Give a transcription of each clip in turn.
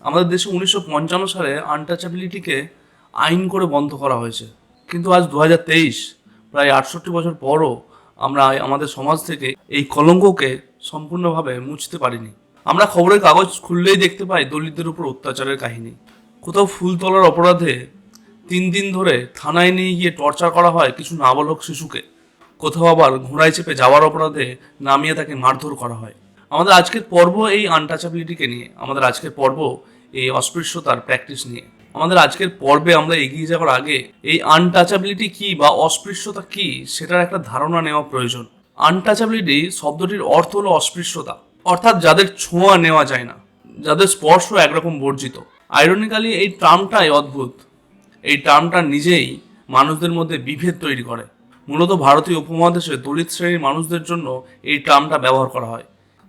আমাদের দেশে উনিশশো পঞ্চান্ন সালে আনটাচাবিলিটিকে আইন করে বন্ধ করা হয়েছে। কিন্তু আজ দু প্রায় আটষট্টি বছর পরও আমরা আমাদের সমাজ থেকে এই কলঙ্ককে সম্পূর্ণভাবে মুছতে পারিনি। আমরা খবরের কাগজ খুললেই দেখতে পাই দলিতদের উপর অত্যাচারের কাহিনী। কোথাও ফুল তোলার অপরাধে তিন দিন ধরে থানায় নিয়ে গিয়ে টর্চার করা হয় কিছু নাবালক শিশুকে। কোথাও আবার ঘোড়ায় চেপে যাওয়ার অপরাধে নামিয়ে তাকে মারধর করা হয়। আমাদের আজকের পর্ব এই আনটাচাবিলিটিকে নিয়ে, আমাদের আজকের পর্ব এই অস্পৃশ্যতার প্র্যাকটিস নিয়ে। আমাদের আজকের পর্বে আমরা এগিয়ে যাওয়ার আগে এই আনটাচাবিলিটি কি বা অস্পৃশ্যতা কি সেটার একটা ধারণা নেওয়া প্রয়োজন। আনটাচাবিলিটি শব্দটির অর্থ হলো অস্পৃশ্যতা। অর্থাৎ যাদের ছোঁয়া নেওয়া যায় না, যাদের স্পর্শ একরকম বর্জিত। আইরনিক্যালি এই টার্মটাই অদ্ভুত। এই টার্মটা নিজেই মানুষদের মধ্যে বিভেদ তৈরি করে। মূলত ভারতীয় উপমহাদেশে দলিত শ্রেণির মানুষদের জন্য এই টার্মটা ব্যবহার করা হয়।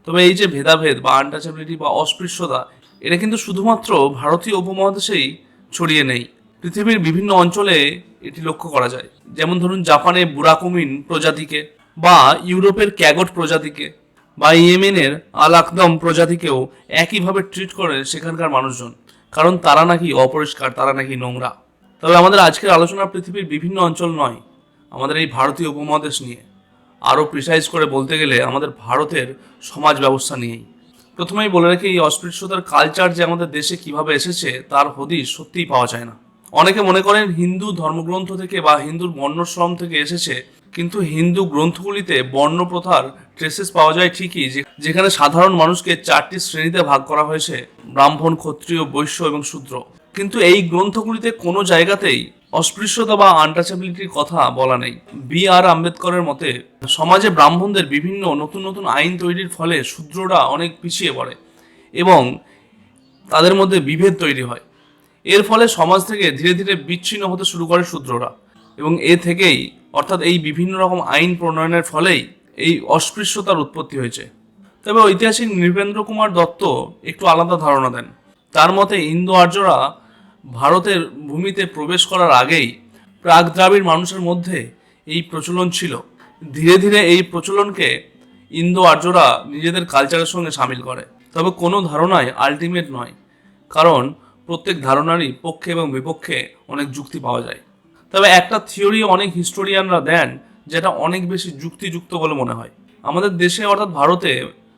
তবে এই যে ভেদাভেদ বা আনটাচেবিলিটি বা অস্পৃশ্যতা, এটা কিন্তু শুধুমাত্র ভারতীয় উপমহাদেশেই ছড়িয়ে নেই। পৃথিবীর বিভিন্ন অঞ্চলে এটি লক্ষ্য করা যায়। যেমন ধরুন জাপানে বুরাকুমিন প্রজাতিকে বা ইউরোপের ক্যাগট প্রজাতিকে বা ইয়েমেনের আল আকদম প্রজাতিকেও একইভাবে ট্রিট করে সেখানকার মানুষজন। কারণ তারা নাকি অপরিষ্কার, তারা নাকি নোংরা। তবে আমাদের আজকের আলোচনা পৃথিবীর বিভিন্ন অঞ্চল নয়, আমাদের এই ভারতীয় উপমহাদেশ নিয়ে। আরও প্রিসাইজ করে বলতে গেলে আমাদের ভারতের সমাজ ব্যবস্থা নিয়েই। প্রথমেই বলে রাখি, এই অস্পৃশ্যতার কালচার যে আমাদের দেশে কীভাবে এসেছে, তার হদিশ সত্যিই পাওয়া যায় না। অনেকে মনে করেন হিন্দু ধর্মগ্রন্থ থেকে বা হিন্দুর বর্ণশ্রম থেকে এসেছে, কিন্তু হিন্দু গ্রন্থগুলিতে বর্ণ প্রথার ট্রেসেস পাওয়া যায় ঠিকই যেখানে সাধারণ মানুষকে চারটি শ্রেণীতে ভাগ করা হয়েছে, ব্রাহ্মণ, ক্ষত্রিয়, বৈশ্য এবং শূদ্র। কিন্তু এই গ্রন্থগুলিতে কোনো জায়গাতেই অস্পৃশ্যতা বা আনটাচেবিলিটির কথা বলা নেই। বি আর আম্বেদকরের মতে, সমাজে ব্রাহ্মণদের বিভিন্ন নতুন নতুন আইন তৈরির ফলে শূদ্ররা অনেক পিছিয়ে পড়ে এবং তাদের মধ্যে বিভেদ তৈরি হয়। এর ফলে সমাজ থেকে ধীরে ধীরে বিচ্ছিন্ন হতে শুরু করে শূদ্ররা এবং এ থেকেই, অর্থাৎ এই বিভিন্ন রকম আইন প্রণয়নের ফলেই এই অস্পৃশ্যতার উৎপত্তি হয়েছে। তবে ঐতিহাসিক নৃপেন্দ্র কুমার দত্ত একটু আলাদা ধারণা দেন। তার মতে, ইন্দো আর্যরা ভারতের ভূমিতে প্রবেশ করার আগেই প্রাক দ্রাবিড় মানুষের মধ্যে এই প্রচলন ছিল। ধীরে ধীরে এই প্রচলনকে ইন্দো আর্যরা নিজেদের কালচারের সঙ্গে সামিল করে। তবে কোনো ধারণাই আলটিমেট নয়, কারণ প্রত্যেক ধারণারই পক্ষে এবং বিপক্ষে অনেক যুক্তি পাওয়া যায়। তবে একটা থিওরি অনেক হিস্টোরিয়ানরা দেন, যেটা অনেক বেশি যুক্তিযুক্ত বলে মনে হয়। আমাদের দেশে অর্থাৎ ভারতে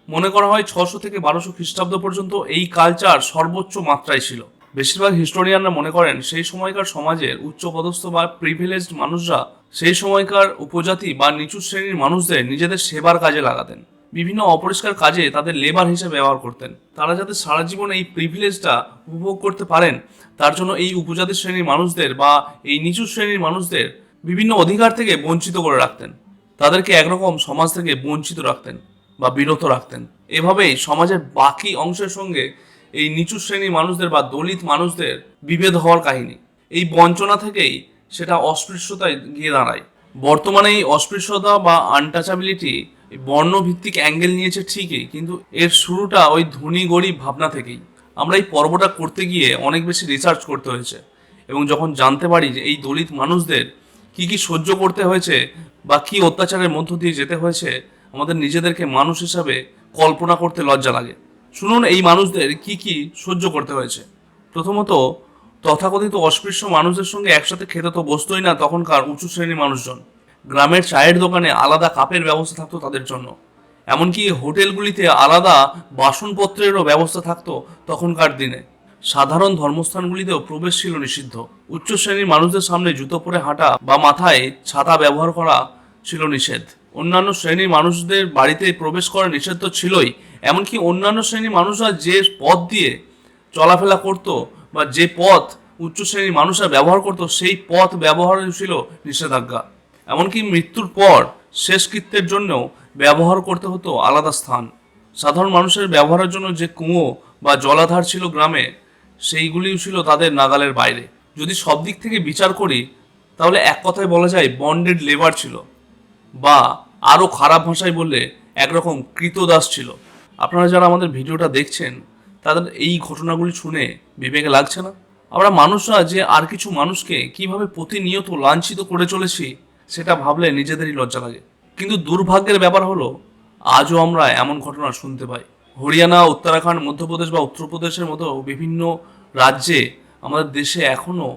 মনে করা হয় ছশো থেকে বারোশো খ্রিস্টাব্দ পর্যন্ত এই কালচার সর্বোচ্চ মাত্রায় ছিল। বেশিরভাগ হিস্টোরিয়ানরা মনে করেন সেই সময়কার সমাজের উচ্চপদস্থ বা প্রিভিলেজড মানুষরা সেই সময়কার উপজাতি বা নিচু শ্রেণির মানুষদের নিজেদের সেবার কাজে লাগাতেন। বিভিন্ন অপরিষ্কার কাজে তাদের লেবার হিসেবে ব্যবহার করতেন। তারা যাতে সারা জীবন এই প্রিভিলেজটা উপভোগ করতে পারেন, তার জন্য এই উপজাতি শ্রেণির মানুষদের বা এই নিচু শ্রেণির মানুষদের বিভিন্ন অধিকার থেকে বঞ্চিত করে রাখতেন। তাদেরকে একরকম সমাজ থেকে বঞ্চিত রাখতেন বা বিরত রাখতেন। এভাবেই সমাজের বাকি অংশের সঙ্গে এই নিচু শ্রেণির মানুষদের বা দলিত মানুষদের বিভেদ হওয়ার কাহিনী। এই বঞ্চনা থেকেই সেটা অস্পৃশ্যতায় গিয়ে দাঁড়ায়। বর্তমানে এই অস্পৃশ্যতা বা আনটাচাবিলিটি বর্ণভিত্তিক অ্যাঙ্গেল নিয়েছে ঠিকই, কিন্তু এর শুরুটা ওই ধনী গরিব ভাবনা থেকেই। আমরা এই পর্বটা করতে গিয়ে অনেক বেশি রিসার্চ করতে হয়েছে এবং যখন জানতে পারি যে এই দলিত মানুষদের কি কি সহ্য করতে হয়েছে বা কি অত্যাচারের মধ্য দিয়ে যেতে হয়েছে, আমাদের নিজেদেরকে মানুষ হিসাবে কল্পনা করতে লজ্জা লাগে। শুনুন, এই মানুষদের কি কি সহ্য করতে হয়েছে? প্রথমত, তথাকথিত অস্পৃশ্য মানুষদের সঙ্গে একসাথে খেতে তো বসতোই না তখনকার উঁচু শ্রেণির মানুষজন। গ্রামের চায়ের দোকানে আলাদা কাপের ব্যবস্থা থাকতো তাদের জন্য। এমনকি হোটেলগুলিতে আলাদা বাসনপত্রেরও ব্যবস্থা থাকতো তখনকার দিনে। সাধারণ ধর্মস্থানগুলিতেও প্রবেশ ছিল নিষিদ্ধ। উচ্চ শ্রেণির মানুষদের সামনে জুতো পরে হাঁটা বা মাথায় ছাতা ব্যবহার করা ছিল নিষেধ। অন্যান্য শ্রেণির মানুষদের বাড়িতে প্রবেশ করা নিষেধ তো ছিলই এমনকি অন্যান্য শ্রেণির মানুষরা যে পথ দিয়ে চলাফেরা করত বা যে পথ উচ্চ শ্রেণির মানুষরা ব্যবহার করত, সেই পথ ব্যবহার ছিল নিষেধাজ্ঞা। এমনকি মৃত্যুর পর শেষকৃত্যের জন্য ব্যবহার করতে হতো আলাদা স্থান। সাধারণ মানুষের ব্যবহারের জন্য যে কুঁয়ো বা জলাধার ছিল গ্রামে, সেইগুলিও ছিল তাদের নাগালের বাইরে। যদি সব দিক থেকে বিচার করি, তাহলে এক কথায় বলা যায় বন্ডেড লেবার ছিল বা আরও খারাপ ভাষায় বললে একরকম কৃতদাস ছিল। আপনারা যারা আমাদের ভিডিওটা দেখছেন, তাদের এই ঘটনাগুলি শুনে বিবেকে লাগছে না? আমরা মানুষরা যে আর কিছু মানুষকে কীভাবে প্রতিনিয়ত লাঞ্ছিত করে চলেছি, সেটা ভাবলে নিজেদেরই লজ্জা লাগে। কিন্তু দুর্ভাগ্যের ব্যাপার হলো, আজও আমরা এমন ঘটনা শুনতে পাই। হরিয়ানা, উত্তরাখণ্ড, মধ্যপ্রদেশ বা উত্তরপ্রদেশের মতো বিভিন্ন রাজ্যে আমাদের দেশে এখনও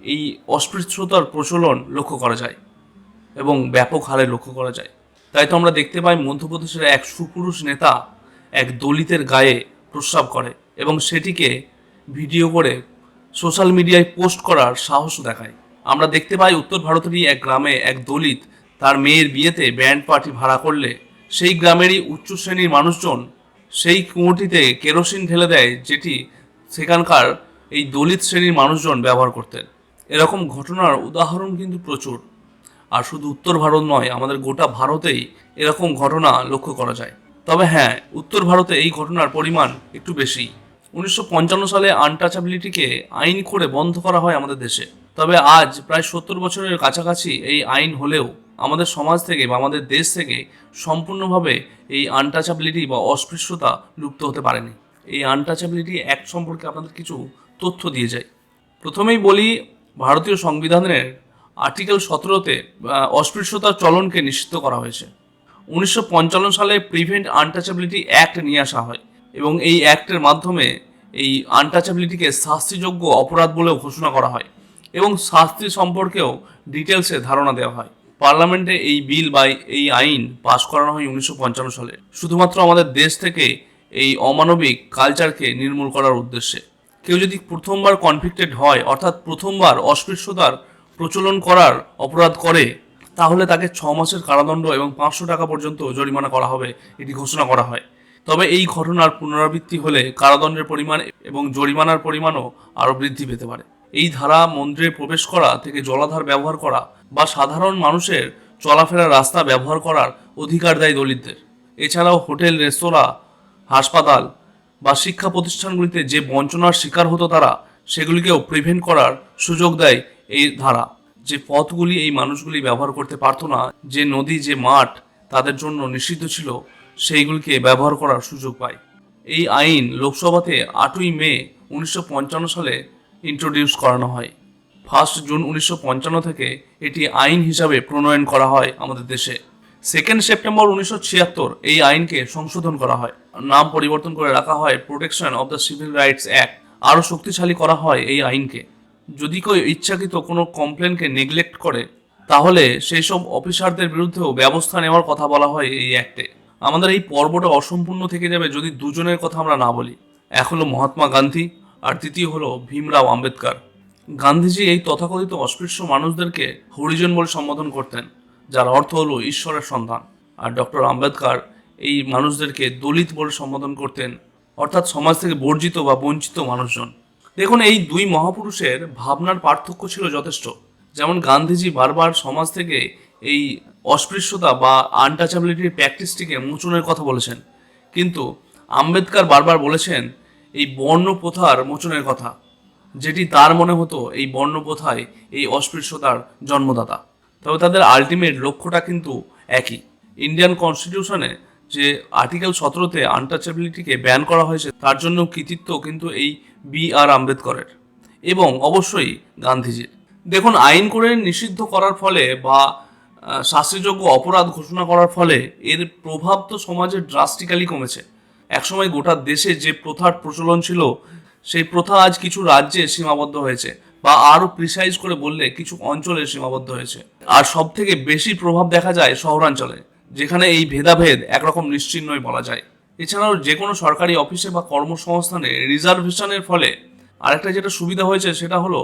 এই অস্পৃশ্যতার প্রচলন লক্ষ্য করা যায় এবং ব্যাপক হারে লক্ষ্য করা যায়। তাই তো আমরা দেখতে পাই মধ্যপ্রদেশের এক সুপুরুষ নেতা এক দলিতের গায়ে প্রস্রাব করে এবং সেটিকে ভিডিও করে সোশ্যাল মিডিয়ায় পোস্ট করার সাহস দেখায়। আমরা দেখতে পাই উত্তর ভারতেরই এক গ্রামে এক দলিত তার মেয়ের বিয়েতে ব্যান্ড পার্টি ভাড়া করলে সেই গ্রামেরই উচ্চ শ্রেণির মানুষজন সেই কুঁয়োটিতে কেরোসিন ঢেলে দেয় যেটি সেখানকার এই দলিত শ্রেণির মানুষজন ব্যবহার করতেন। এরকম ঘটনার উদাহরণ কিন্তু প্রচুর। আর শুধু উত্তর ভারত নয়, আমাদের গোটা ভারতেই এরকম ঘটনা লক্ষ্য করা যায়। তবে হ্যাঁ উত্তর ভারতে এই ঘটনার পরিমাণ একটু বেশি। উনিশশো পঞ্চান্ন সালে আনটাচাবিলিটিকে আইন করে বন্ধ করা হয় আমাদের দেশে। তবে আজ প্রায় সত্তর বছরের কাছাকাছি এই আইন হলেও আমাদের সমাজ থেকে বা আমাদের দেশ থেকে সম্পূর্ণভাবে এই আনটাচাবিলিটি বা অস্পৃশ্যতা লুপ্ত হতে পারেনি। এই আনটাচাবিলিটি অ্যাক্ট সম্পর্কে আপনাদের কিছু তথ্য দিয়ে যায় প্রথমেই বলি, ভারতীয় সংবিধানের আর্টিকেল সতেরোতে অস্পৃশ্যতার চলনকে নিষিদ্ধ করা হয়েছে। উনিশশো পঞ্চান্ন সালে প্রিভেন্ট আনটাচেবিলিটি অ্যাক্ট নিয়ে আসা হয় এবং এই অ্যাক্টের মাধ্যমে এই আনটাচেবিলিটিকে শাস্তিযোগ্য অপরাধ বলেও ঘোষণা করা হয় এবং শাস্তি সম্পর্কেও ডিটেলসে ধারণা দেওয়া হয়। পার্লামেন্টে এই বিল বা এই আইন পাশ করানো হয় উনিশশো পঞ্চান্ন সালে। শুধুমাত্র আমাদের দেশ থেকে এই অমানবিক কালচারকে নির্মূল করার উদ্দেশ্যে। কেউ যদি প্রথমবার কনভিক্টেড হয়, অর্থাৎ প্রথমবার অস্পৃশ্যতার প্রচলন করার অপরাধ করে তাহলে তাকে ছ মাসের কারাদণ্ড এবং পাঁচশো টাকা পর্যন্ত জরিমানা করা হবে, এটি ঘোষণা করা হয়। তবে এই ঘটনার পুনরাবৃত্তি হলে কারাদণ্ডের পরিমাণ এবং জরিমানার পরিমাণও আরও বৃদ্ধি পেতে পারে। এই ধারা মন্দিরে প্রবেশ করা থেকে জলাধার ব্যবহার করা বা সাধারণ মানুষের চলাফেরার রাস্তা ব্যবহার করার অধিকার দেয় দলিতদের। এছাড়াও হোটেল, রেস্তোরাঁ, হাসপাতাল বা শিক্ষা প্রতিষ্ঠানগুলিতে যে বঞ্চনার শিকার হতো তারা, সেগুলিকেও প্রিভেন্ট করার সুযোগ দেয় এই ধারা। যে পথগুলি এই মানুষগুলি ব্যবহার করতে পারতো না, যে নদী, যে মাঠ তাদের জন্য নিষিদ্ধ ছিল, সেইগুলিকে ব্যবহার করার সুযোগ পায়। এই আইন লোকসভাতে আটই মে উনিশশো পঞ্চান্ন সালে ইন্ট্রোডিউস করানো হয়। ফার্স্ট জুন উনিশশো পঞ্চান্ন থেকে এটি আইন হিসাবে প্রণয়ন করা হয় আমাদের দেশে। সেকেন্ড সেপ্টেম্বর উনিশশো ছিয়াত্তর এই আইনকে সংশোধন করা হয়। নাম পরিবর্তন করে রাখা হয় protection of the civil rights act আরও শক্তিশালী করা হয় এই আইনকে। যদি কেউ ইচ্ছাকৃত কোনো কমপ্লেনকে নেগলেক্ট করে, তাহলে সেই সব অফিসারদের বিরুদ্ধেও ব্যবস্থা নেওয়ার কথা বলা হয় এই অ্যাক্টে আমাদের এই পর্বটা অসম্পূর্ণ থেকে যাবে যদি দুজনের কথা আমরা না বলি। এক হলো মহাত্মা গান্ধী, আর দ্বিতীয় হলো ভীমরাও আম্বেদকর। গান্ধীজি এই তথাকথিত অস্পৃশ্য মানুষদেরকে হরিজন বলে সম্বোধন করতেন, যার অর্থ হলো ঈশ্বরের সন্ধান। আর ডক্টর আম্বেদকর এই মানুষদেরকে দলিত বলে সম্বোধন করতেন, অর্থাৎ সমাজ থেকে বর্জিত বা বঞ্চিত মানুষজন। দেখুন, এই দুই মহাপুরুষের ভাবনার পার্থক্য ছিল যথেষ্ট। যেমন গান্ধীজি বারবার সমাজ থেকে এই অস্পৃশ্যতা বা আনটাচাবিলিটির প্র্যাকটিসটিকে মোচনের কথা বলেছেন। কিন্তু আম্বেদকর বারবার বলেছেন, এই বর্ণ প্রথার মোচনের কথা, যেটি তার মনে হতো এই বর্ণ প্রথায় এই অস্পৃশ্যতার জন্মদাতা। তবে তাদের আলটিমেট লক্ষ্যটা কিন্তু একই। ইন্ডিয়ান কনস্টিটিউশনে যে আর্টিকেল সতেরোতে আনটাচেবিলিটিকে ব্যান করা হয়েছে, তার জন্য কৃতিত্ব কিন্তু এই বি আর আম্বেদকরের এবং অবশ্যই গান্ধীজির। দেখুন, আইন করে নিষিদ্ধ করার ফলে বা শাস্তিযোগ্য অপরাধ ঘোষণা করার ফলে এর প্রভাব তো সমাজে ড্রাস্টিক্যালি কমেছে। একসময় গোটা দেশে যে প্রথার প্রচলন ছিল, সেই প্রথা আজ কিছু রাজ্যে সীমাবদ্ধ হয়েছে বা আরও প্রিসাইজ করে বললে কিছু অঞ্চলে সীমাবদ্ধ হয়েছে। আর সব থেকে বেশি প্রভাব দেখা যায় শহরাঞ্চলে, যেখানে এই ভেদাভেদ একরকম নিশ্চিহ্নই বলা যায়। এছাড়াও যে কোনো সরকারি অফিসে বা কর্মসংস্থানে রিজার্ভেশনের ফলে আরেকটা যেটা সুবিধা হয়েছে সেটা হলো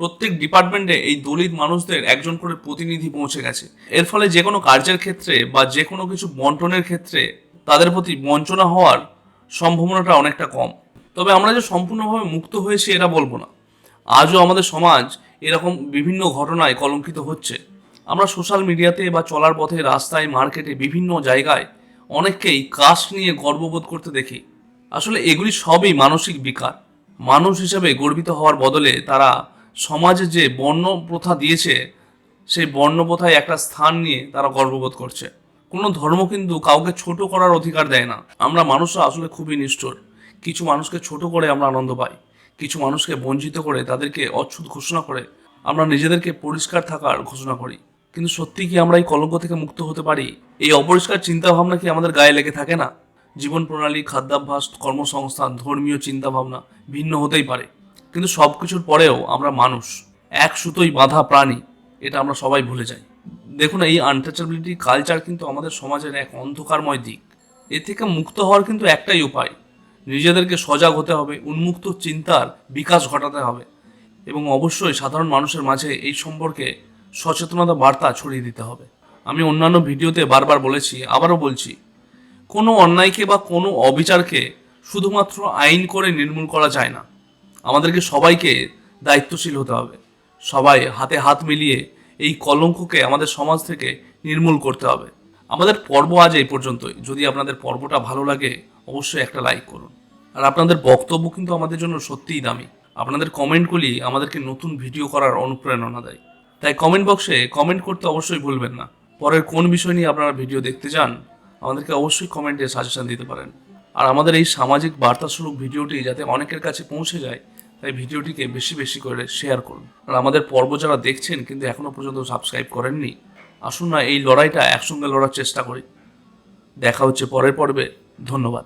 প্রত্যেক ডিপার্টমেন্টে এই দলিত মানুষদের একজন করে প্রতিনিধি পৌঁছে গেছে। এর ফলে যে কোনো কার্যের ক্ষেত্রে বা যে কোনো কিছু বন্টনের ক্ষেত্রে তাদের প্রতি বঞ্চনা হওয়ার সম্ভাবনাটা অনেকটা কম। তবে আমরা যে সম্পূর্ণভাবে মুক্ত হয়েছি এটা বলব না। আজও আমাদের সমাজ এরকম বিভিন্ন ঘটনায় কলঙ্কিত হচ্ছে। আমরা সোশ্যাল মিডিয়াতে বা চলার পথে রাস্তায়, মার্কেটে বিভিন্ন জায়গায় অনেককেই কাস্ট নিয়ে গর্ববোধ করতে দেখি। আসলে এগুলি সবই মানসিক বিকার। মানুষ হিসেবে গর্বিত হওয়ার বদলে তারা সমাজে যে বর্ণ প্রথা দিয়েছে, সেই বর্ণ প্রথায় একটা স্থান নিয়ে তারা গর্ববোধ করছে। কোনো ধর্ম কিন্তু কাউকে ছোট করার অধিকার দেয় না। আমরা মানুষরা আসলে খুবই নিষ্ঠুর। কিছু মানুষকে ছোট করে আমরা আনন্দ পাই। কিছু মানুষকে বঞ্চিত করে তাদেরকে অচ্ছুত ঘোষণা করে আমরা নিজেদেরকে পরিষ্কার থাকার ঘোষণা করি। কিন্তু সত্যি কি আমরা এই কলঙ্ক থেকে মুক্ত হতে পারি? এই অপরিষ্কার চিন্তা ভাবনা কি আমাদের গায়ে লেগে থাকে না? জীবন প্রণালী, খাদ্যাভ্যাস, কর্মসংস্থান, ধর্মীয় চিন্তাভাবনা ভিন্ন হতেই পারে। কিন্তু সব কিছুর পরেও আমরা মানুষ। এক সুতোই বাঁধা প্রাণী, এটা আমরা সবাই ভুলে যাই। দেখুন, এই আনটাচেবিলিটি কালচার কিন্তু আমাদের সমাজের এক অন্ধকারময় দিক। এ থেকে মুক্ত হওয়ার কিন্তু একটাই উপায়। নিজেদেরকে সজাগ হতে হবে, উন্মুক্ত চিন্তার বিকাশ ঘটাতে হবে। এবং অবশ্যই সাধারণ মানুষের মাঝে এই সম্পর্কে সচেতনতা বার্তা ছড়িয়ে দিতে হবে। আমি অন্যান্য ভিডিওতে বারবার বলেছি, আবারও বলছি, কোনো অন্যায়কে বা কোনো অবিচারকে শুধুমাত্র আইন করে নির্মূল করা যায় না। আমাদেরকে সবাইকে দায়িত্বশীল হতে হবে। সবাই হাতে হাত মিলিয়ে এই কলঙ্ককে আমাদের সমাজ থেকে নির্মূল করতে হবে। আমাদের পর্ব আজ এই পর্যন্তই। যদি আপনাদের পর্বটা ভালো লাগে, অবশ্যই একটা লাইক করুন। আর আপনাদের বক্তব্য কিন্তু আমাদের জন্য সত্যিই দামি। আপনাদের কমেন্টগুলি আমাদেরকে নতুন ভিডিও করার অনুপ্রেরণা দেয়। তাই কমেন্ট বক্সে কমেন্ট করতে অবশ্যই ভুলবেন না। পরের কোন বিষয় নিয়ে আপনারা ভিডিও দেখতে চান, আমাদেরকে অবশ্যই কমেন্টে সাজেশন দিতে পারেন। আর আমাদের এই সামাজিক বার্তাস্বরূপ ভিডিওটি যাতে অনেকের কাছে পৌঁছে যায়, তাই ভিডিওটিকে বেশি বেশি করে শেয়ার করুন। আর আমাদের পর্ব যারা দেখছেন কিন্তু এখনও পর্যন্ত সাবস্ক্রাইব করেননি, আসুন না এই লড়াইটা একসঙ্গে লড়ার চেষ্টা করি। দেখা হচ্ছে পরের পর্বে, ধন্যবাদ।